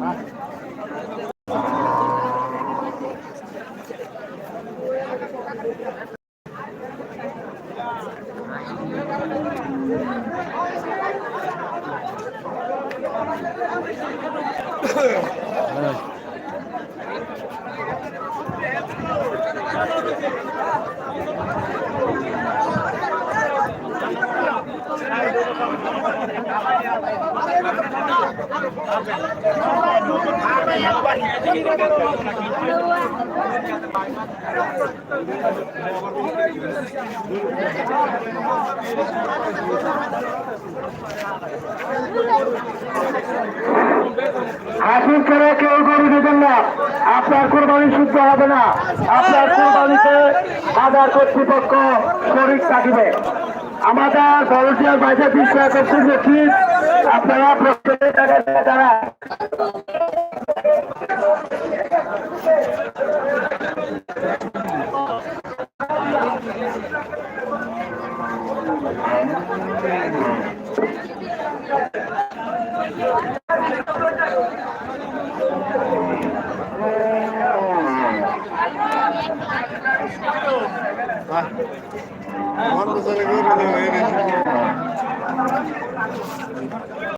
I'm হাসিল করে কেউ গরু দেবেন না। আপনার কোরবানি শুদ্ধ হবে না। আপনার কোরবানিতে বাজার কর্তৃপক্ষ শরীর থাকিবে আমাদের ভলেন্টিয়ার বাইরে বিষয় করতে দেখি আপনারা প্রত্যেকের টাকা তারা আমার তো গেল